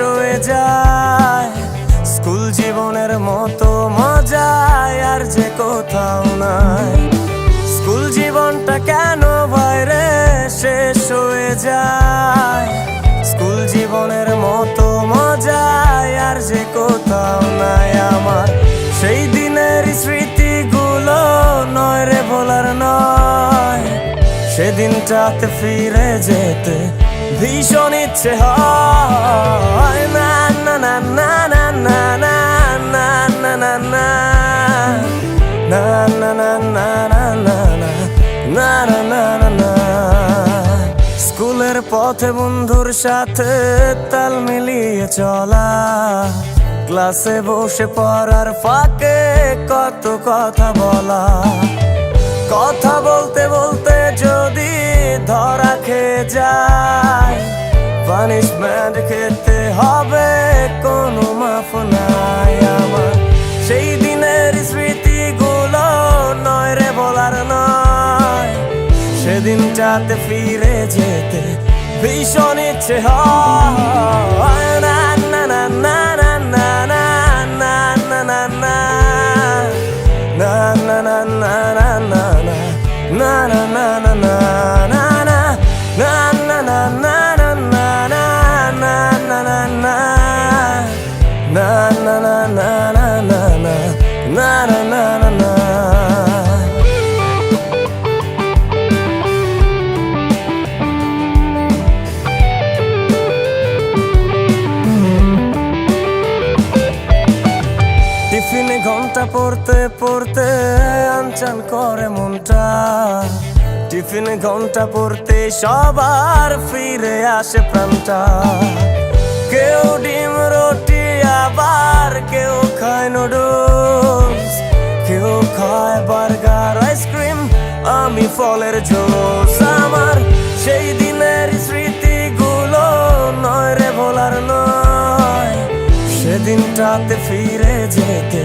হয়ে যায়। স্কুল জীবনের মতো মজায় আর যে কোথাও নাই। স্কুল জীবনটা কেন বাইরে শেষ হয়ে যায়? স্কুল জীবনের মতো মজায় আর যে কোথাও নাই আমার। সেই দিনের স্মৃতিগুলো নয় রে বলার নয়। সেদিনটাতে ফিরে যেতে ভীষণ ইচ্ছে হয়। পথে বন্ধুর সাথে তাল মিলিয়ে চলা। ক্লাসে বসে পড়ার ফাঁকে কত কথা বলা। কথা বলতে বলতে যদি ধরা খেয়ে যায় পানিশমেন্ট খেতে হবে, কোনো মাফ নাই আমার। সেই দিনের স্মৃতিগুলো নয় রে বলার নয়। সেদিনটাতে ফিরে যেতে ভীষণ ইচ্ছে হয় পড়তে পড়তে আনচান করে মনটা। টিফিন ঘণ্টা পড়তে সবার ফিরে আসে প্রাণটা। কেউ ডিম, রুটি, আবার কেউ খায় নুডলস। কেউ খায় বার্গার, আইসক্রিম, আমি ফলের জুস। আমার সেই দিনের স্মৃতিগুলো নয় রে ভোলার নয়। সেদিনটাতে ফিরে যেতে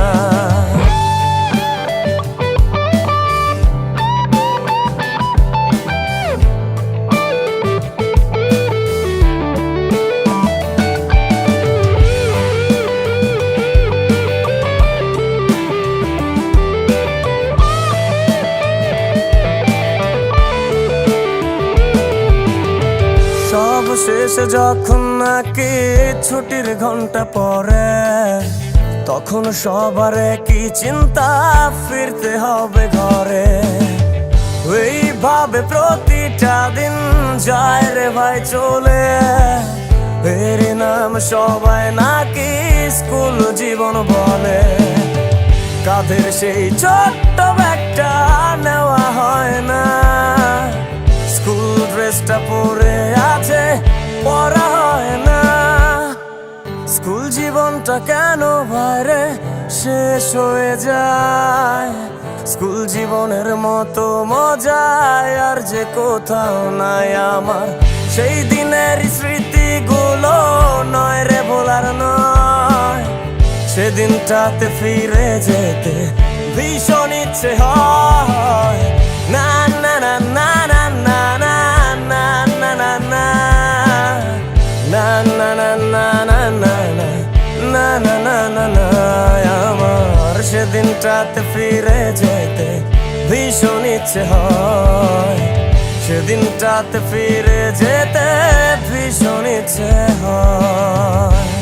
শেষে যখন নাকি ছুটির ঘণ্টা পরে তখন সবার কি চিন্তা, ফিরতে হবে ঘরে। এইভাবে প্রতিটা দিন যায় রে ভাই চলে। এর নাম সবাই নাকি স্কুল জীবন বলে। কাঁধের সেই ছোট্ট ব্যাগটা নেওয়া স্কুল ড্রেসটা পরে আছে, পরা হয় না। স্কুল জীবনটা কেন বাইরে? শেষ হয়ে যায়। স্কুল জীবনের মতো মজায় আর যে কোথাও নাই আমার। সেই দিনের স্মৃতিগুলো নয় রে ভোলার নয়। সেদিনটাতে ফিরে যেতে ভীষণ ইচ্ছে হয়। আমার সেদিনটাতে ফিরে যেতে ভীষণ ইচ্ছে হয় সেদিনটাতে ফিরে যেতে ভীষণ ইচ্ছে হয়